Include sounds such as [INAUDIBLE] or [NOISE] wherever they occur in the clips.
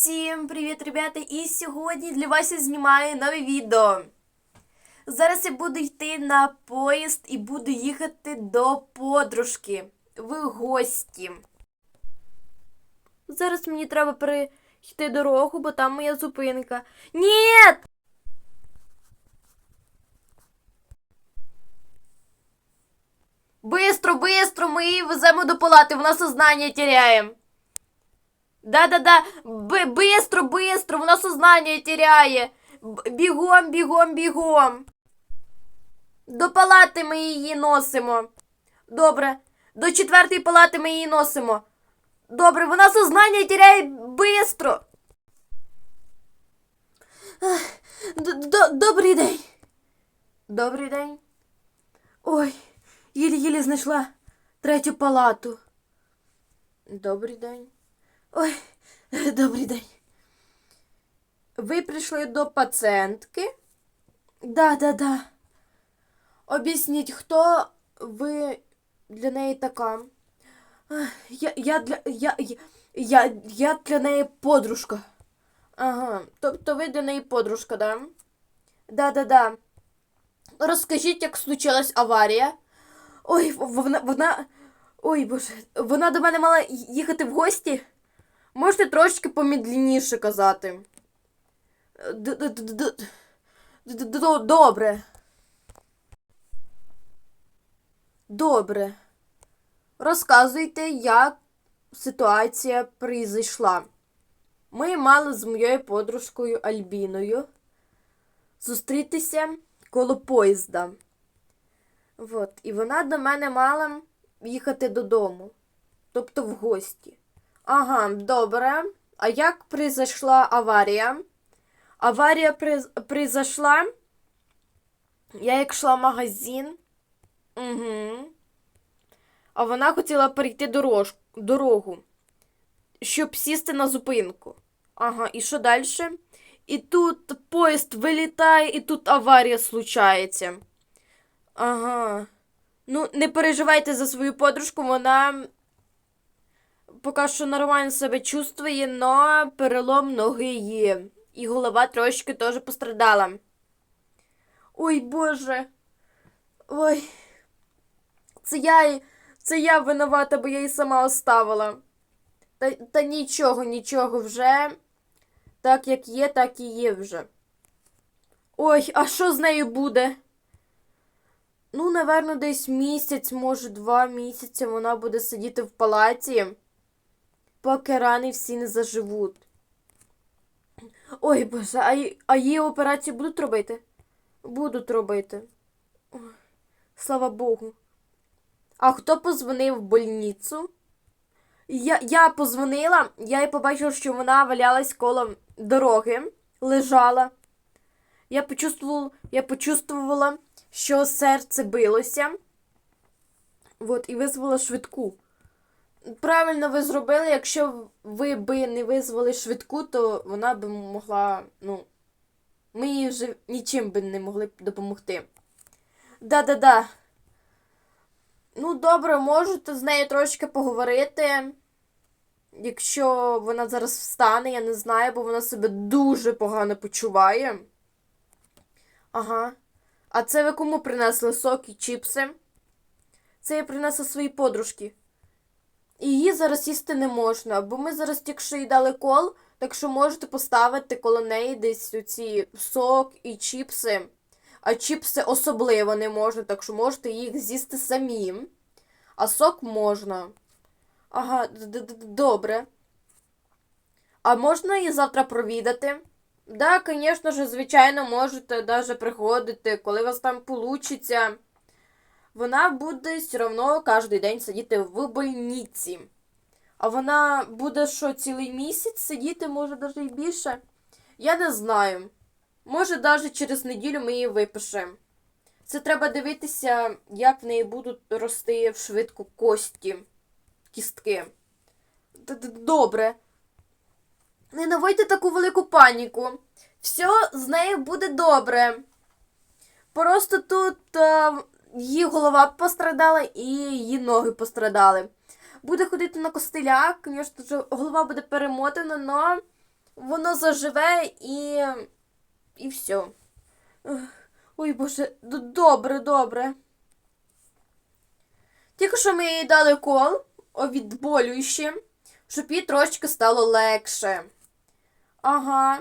Всім привіт, ребята! І сьогодні для вас я знімаю нове відео. Зараз я буду йти на поїзд і буду їхати до подружки в гості. Зараз мені треба перейти дорогу, бо там моя зупинка. Ні! Бистро, бистро, ми її веземо до палати, вона сознання теряє. Да-да-да, бистро, бистро, вона сознання теряє. Бігом, бігом, бігом. До палати ми її носимо. Добре. До четвертої палати ми її носимо. Добре, вона сознання теряє бистро. Д- д- Добрий день. Добрий день. Ой, єлі-єлі знайшла третю палату. Добрий день. Ой, [LAUGHS] добрий день. Ви прийшли до пацієнтки? Да, да, да. Об'ясніть, хто ви для неї така? Я, я для. Я, я, я, для неї подружка. Ага. Тобто ви для неї подружка, да? Да, да, да. Розкажіть, як случилась аварія. Ой, вона. вона. Ой, боже, вона до мене мала їхати в гості? Можете трошки помідлініше казати. Добре. Добре. Розказуйте, як ситуація прийшла. Ми мали з моєю подружкою Альбіною зустрітися коло поїзда. От. І вона до мене мала їхати додому, тобто в гості. Ага, добре. А як произошла аварія? Аварія произошла. Я як йшла в магазин. Угу. А вона хотіла перейти дорож... дорогу, щоб сісти на зупинку. Ага, і що далі? І тут поїзд вилітає, і тут аварія случається. Ага. Ну, не переживайте за свою подружку, вона поки що нормально себе чувствує, но перелом ноги є. І голова трошки теж пострадала. Ой, Боже. Ой. Це я, це я винувата, бо я її сама оставила. Та, та нічого, нічого вже. Так як є, так і є вже. Ой, а що з нею буде? Ну, напевно, десь місяць, може, два місяці вона буде сидіти в палаті поки рани всі не заживуть. Ой, боже, а, а її операцію будуть робити? Будуть робити. Ой, слава Богу. А хто позвонив в больницю? Я, я позвонила, я і побачила, що вона валялась коло дороги, лежала. Я почувствувала, я почувствувала, що серце билося. От, і визвала швидку. Правильно ви зробили, якщо ви би не визвали швидку, то вона б могла, ну, ми їй вже нічим би не могли б допомогти. Да-да-да. Ну, добре, можете з нею трошки поговорити. Якщо вона зараз встане, я не знаю, бо вона себе дуже погано почуває. Ага. А це ви кому принесли сок і чіпси? Це я принесла своїй подружки. І її зараз їсти не можна, бо ми зараз тільки що їй дали кол, так що можете поставити коло неї десь оці сок і чіпси. А чіпси особливо не можна, так що можете їх з'їсти самі. А сок можна. Ага, добре. А можна її завтра провідати? Да, звісно ж, звичайно, можете навіть приходити, коли у вас там получиться. Вона буде все одно кожен день сидіти в больниці. А вона буде що, цілий місяць сидіти, може навіть і більше. Я не знаю. Може, навіть через неділю ми її випишемо. Це треба дивитися, як в неї будуть рости швидко кості, кістки. Добре. Не наводьте таку велику паніку. Все з нею буде добре. Просто тут е, її голова пострадала і її ноги пострадали. Буде ходити на костилях, звісно голова буде перемотана, але воно заживе і. і все. Ой, боже, добре, добре. Тільки що ми їй дали кол відболюючи, щоб їй трошки стало легше. Ага.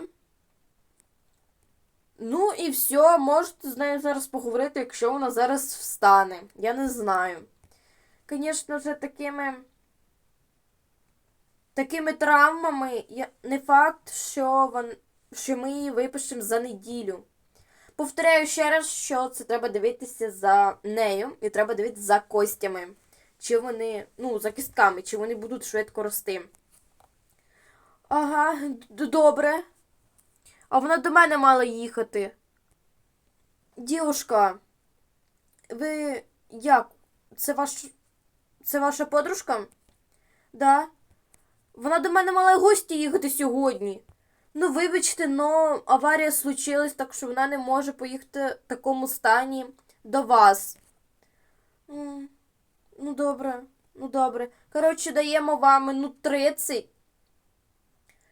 Ну і все, можете з нею зараз поговорити, якщо вона зараз встане. Я не знаю. Звісно, вже такими. Такими травмами я... не факт, що, вон... що ми її випишемо за неділю. Повторяю ще раз, що це треба дивитися за нею, і треба дивитися за костями. Чи вони, ну, за кістками, чи вони будуть швидко рости. Ага, добре. А вона до мене мала їхати. Дівушка, ви як? Це ваш. Це ваша подружка? Да. Вона до мене мала гості їхати сьогодні. Ну, вибачте, но аварія случилась, так що вона не може поїхати в такому стані до вас. Ну, добре, ну добре. Коротше, даємо вам минут 30,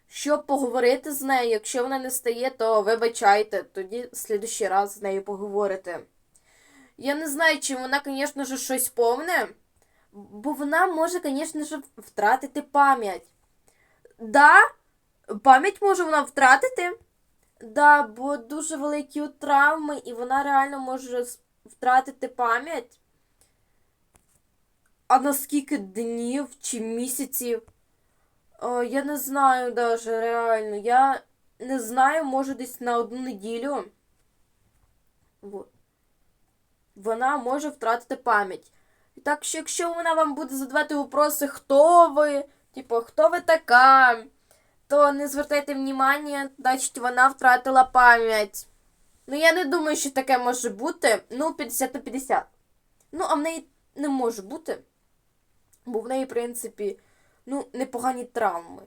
щоб поговорити з нею. Якщо вона не стає, то вибачайте, тоді в слідущий раз з нею поговорите. Я не знаю, чи вона, звісно ж, щось повне, бо вона може, звісно ж, втратити пам'ять. Да, пам'ять може вона втратити. Да, бо дуже великі травми, і вона реально може втратити пам'ять. А на скільки днів чи місяців? О, я не знаю даже реально. Я не знаю, може десь на одну неділю. Вона може втратити пам'ять. І так що, якщо вона вам буде задавати вопроси, хто ви, типу, хто ви така, то не звертайте внимання, значить вона втратила пам'ять. Ну, я не думаю, що таке може бути. Ну, 50 на 50. Ну, а в неї не може бути. Бо в неї, в принципі, ну, непогані травми.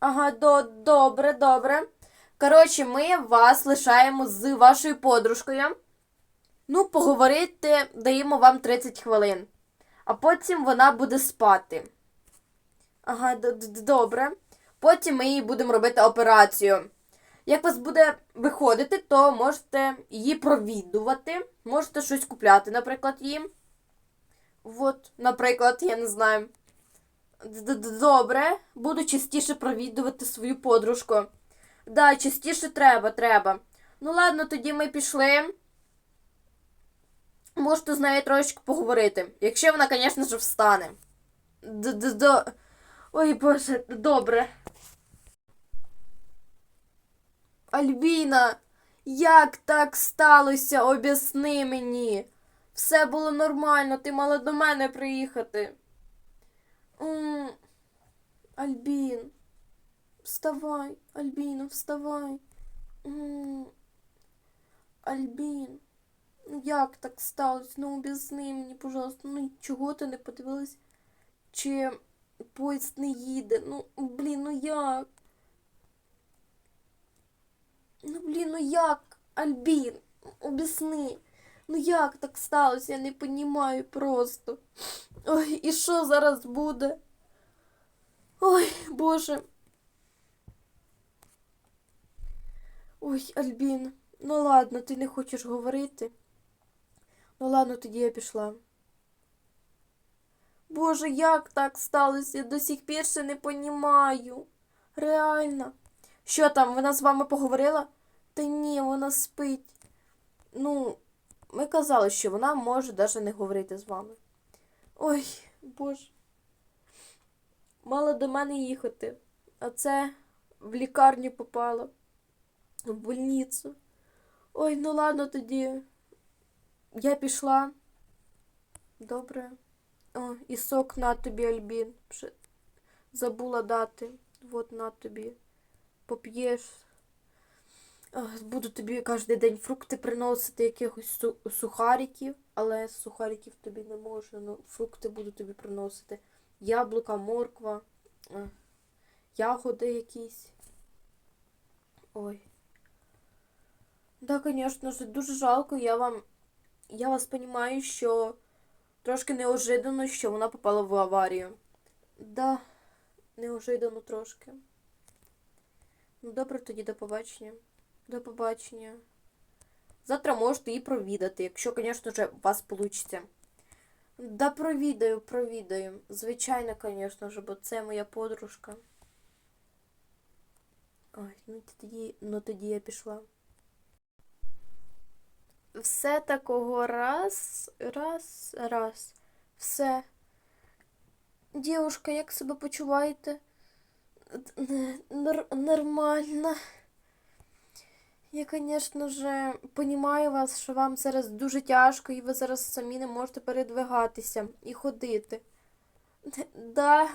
Ага, до, добре, добре. Коротше, ми вас лишаємо з вашою подружкою. Ну, поговорити даємо вам 30 хвилин. А потім вона буде спати. Ага, добре. Потім ми їй будемо робити операцію. Як вас буде виходити, то можете її провідувати, можете щось купляти, наприклад, їм. От, наприклад, я не знаю. Д- д- Добре, буду частіше провідувати свою подружку. Да, частіше треба, треба. Ну ладно, тоді ми пішли. Можете з нею трошечки поговорити. Якщо вона, звісно ж, встане. Д-д-до. Ой, боже, добре. Альбіна, як так сталося? Об'ясни мені. Все було нормально, ти мала до мене приїхати. М, Альбін, вставай, Альбіно, вставай. М, Альбін, ну як так сталося? Ну об'ясни мені, пожалуйста, ну чого ти не подивилась, чи поїзд не їде? Ну, блін, ну як? Ну, блін, ну як, Альбін, об'ясни. Ну як так сталося? Я не понімаю просто. Ой, і що зараз буде? Ой, Боже. Ой, Альбін, ну ладно, ти не хочеш говорити. Ну ладно, тоді я пішла. Боже, як так сталося? Я до сих пір ще не понімаю. Реально. Що там, вона з вами поговорила? Та ні, вона спить. Ну, ми казали, що вона може навіть не говорити з вами. Ой, Боже. Мала до мене їхати, а це в лікарню попала, в больницю. Ой, ну ладно тоді. Я пішла. Добре. О, і сок на тобі, Альбін. Забула дати. Вот на тобі. Поп'єш. Буду тобі кожен день фрукти приносити, якихось сухариків, але сухариків тобі не можу. Ну, фрукти буду тобі приносити. Яблука, морква, е, ягоди якісь. Ой. Да, звісно дуже жалко. Я вам. Я вас розумію, що трошки неожиданно, що вона попала в аварію. Да, неожиданно трошки. Ну, добре, тоді до побачення. До побачення. Завтра можете її провідати, якщо, звісно ж, у вас вийде. Да, провідаю, провідаю. Звичайно, звісно ж, бо це моя подружка. Ой, ну тоді, ну тоді я пішла. Все такого раз, раз, раз. Все. Дівушка, як себе почуваєте? Нормально. Я, звісно ж, понімаю вас, що вам зараз дуже тяжко, і ви зараз самі не можете передвигатися і ходити. Да.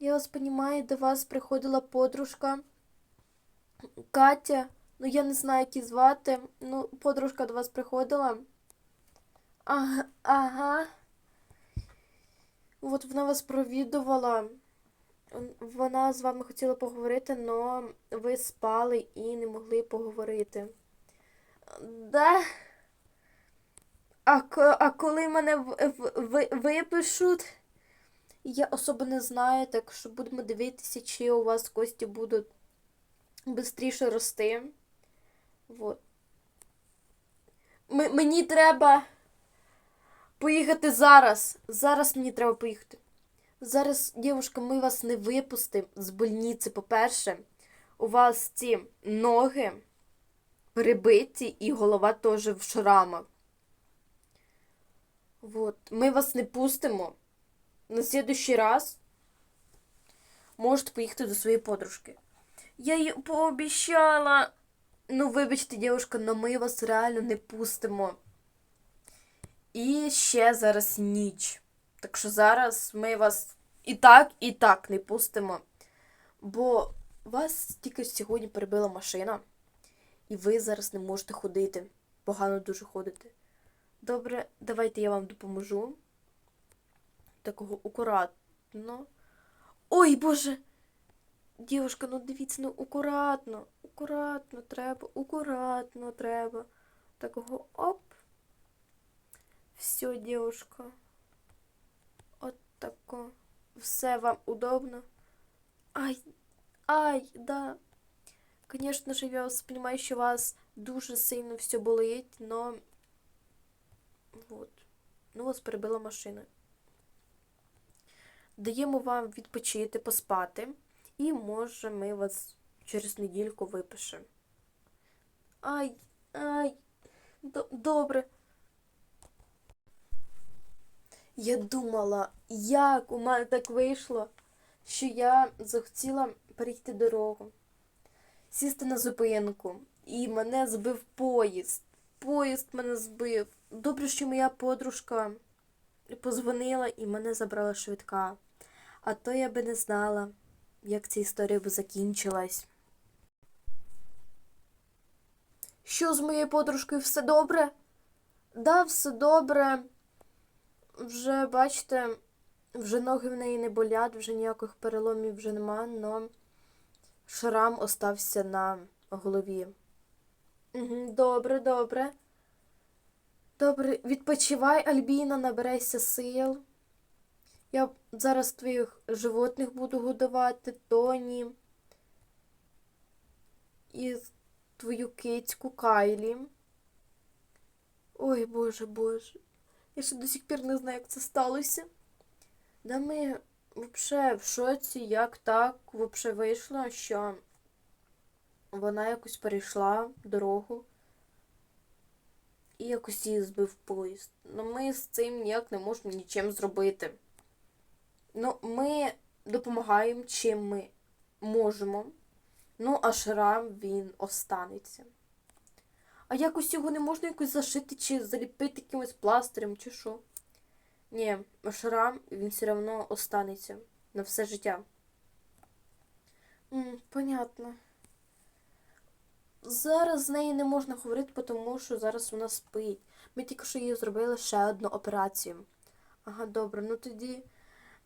Я вас понімаю, до вас приходила подружка Катя. Ну, я не знаю, як її звати. Ну, подружка до вас приходила. Ага. ага. От вона вас провідувала. Вона з вами хотіла поговорити, але ви спали і не могли поговорити. Да? А, а коли мене випишуть, я особо не знаю, так що будемо дивитися, чи у вас кості будуть швидше рости. Вот. Мені треба поїхати зараз. Зараз мені треба поїхати. Зараз, дівушка, ми вас не випустимо з больниці, по-перше. У вас ці ноги перебиті і голова теж в шрамах. Вот. Ми вас не пустимо. На следующий раз можете поїхати до своєї подружки. Я їй пообіцяла. Ну, вибачте, дівушка, але ми вас реально не пустимо. І ще зараз ніч. Так що зараз ми вас і так, і так не пустимо. Бо вас тільки сьогодні перебила машина, і ви зараз не можете ходити. Погано дуже ходите. Добре, давайте я вам допоможу. Такого акуратно. Ой, Боже! Дівушка, ну дивіться, ну акуратно, акуратно треба, акуратно треба. Такого оп. Все, дівушка. Тако. Все вам удобно. Ай, ай, да. Конечно же, я вас понимаю, що вас дуже сильно все болить, но вот. Ну, вас перебила машина. Даємо вам відпочити, поспати, і може ми вас через недільку випишемо. Ай, ай, до- добре. Я думала, як у мене так вийшло, що я захотіла перейти дорогу, сісти на зупинку, і мене збив поїзд. Поїзд мене збив. Добре, що моя подружка позвонила і мене забрала швидка. А то я би не знала, як ця історія би закінчилась. Що з моєю подружкою все добре? Да, все добре. Вже, бачите, вже ноги в неї не болять, вже ніяких переломів вже нема, но шрам остався на голові. Добре, добре. Добре, відпочивай, Альбіна, наберайся сил. Я зараз твоїх животних буду годувати, Тоні. І твою кицьку Кайлі. Ой, боже, боже. Я ще до сих пір не знаю, як це сталося. Да ми взагалі в шоці, як так взагалі вийшло, що вона якось перейшла дорогу і якось її збив поїзд. Ну ми з цим ніяк не можемо нічим зробити. Ну, ми допомагаємо, чим ми можемо. Ну, а шрам він останеться. А якось його не можна якось зашити чи заліпити якимось пластирем, чи що? Ні, шрам він все одно останеться на все життя. М, понятно. Зараз з нею не можна говорити, тому що зараз вона спить. Ми тільки що їй зробили ще одну операцію. Ага, добре, ну тоді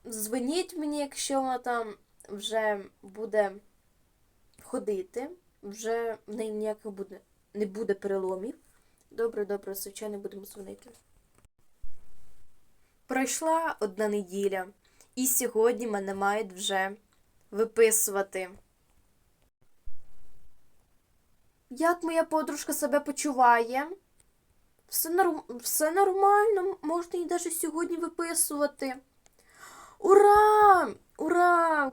дзвоніть мені, якщо вона там вже буде ходити, вже в неї ніяких буде, не буде переломів. Добре, добре, звичайно, будемо дзвонити. Пройшла одна неділя, і сьогодні мене мають вже виписувати. Як моя подружка себе почуває? Все, норм... Все нормально, можна її навіть сьогодні виписувати. Ура! Ура!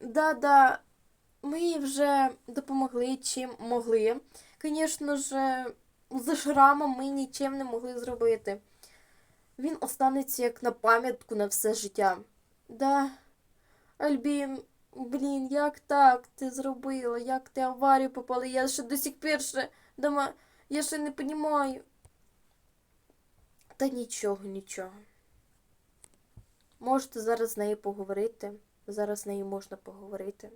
Да-да, ми їй вже допомогли чим могли. Звісно ж, з шрамом ми нічим не могли зробити. Він останеться як на пам'ятку на все життя. Да, Альбін, блін, як так ти зробила? Як ти аварію попала? Я ще до сих пір ще дома, я ще не розумію. Та нічого, нічого. Можете зараз з нею поговорити. Зараз з нею можна поговорити.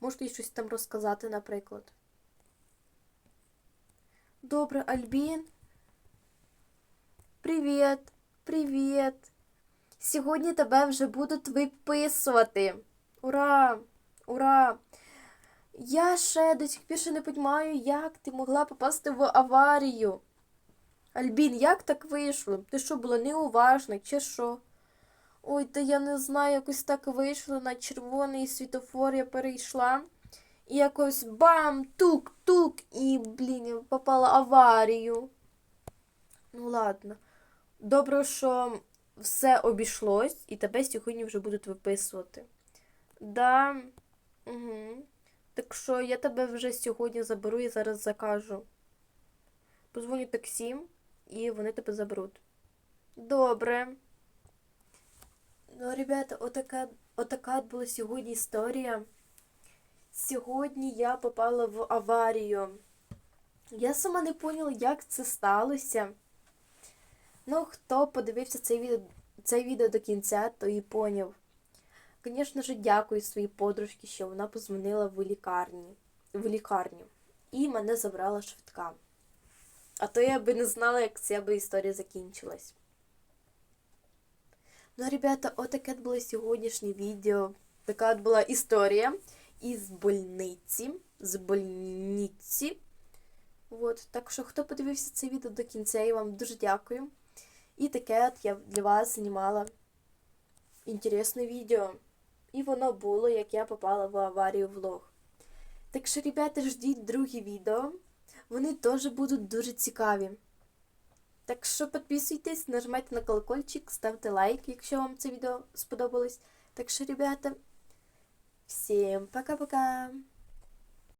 Можете їй щось там розказати, наприклад. Добре, Альбін. Привіт, привіт. Сьогодні тебе вже будуть виписувати. Ура! Ура! Я ще до сих пір не розумію, як ти могла попасти в аварію. Альбін, як так вийшло? Ти що, була неуважна, чи що? Ой, та я не знаю, якось так вийшло на червоний світофор я перейшла. І якось бам, тук-тук, і, блін, я попала аварію. Ну, ладно. Добре, що все обійшлось, і тебе сьогодні вже будуть виписувати. Да. Угу. Так що я тебе вже сьогодні заберу і зараз закажу. Позвоню таксі, і вони тебе заберуть. Добре. Ну, ребята, отака, отака була сьогодні історія. Сьогодні я попала в аварію. Я сама не поняла, як це сталося. Ну, хто подивився це відео, це відео до кінця, то і поняв. Звісно ж, дякую своїй подружці, що вона позвонила в лікарні, в лікарню. І мене забрала швидка. А то я би не знала, як ця би історія закінчилась. Ну, ребята, отаке було сьогоднішнє відео. Така от була історія із больниці. З больниці. От, так що, хто подивився це відео до кінця, я вам дуже дякую. І таке от я для вас знімала інтересне відео. І воно було, як я попала в аварію влог. Так що, ребята, ждіть другі відео. Вони теж будуть дуже цікаві. Так що підписуйтесь, нажимайте на колокольчик, ставте лайк, якщо вам це відео сподобалось. Так що, ребята, всім пока-пока!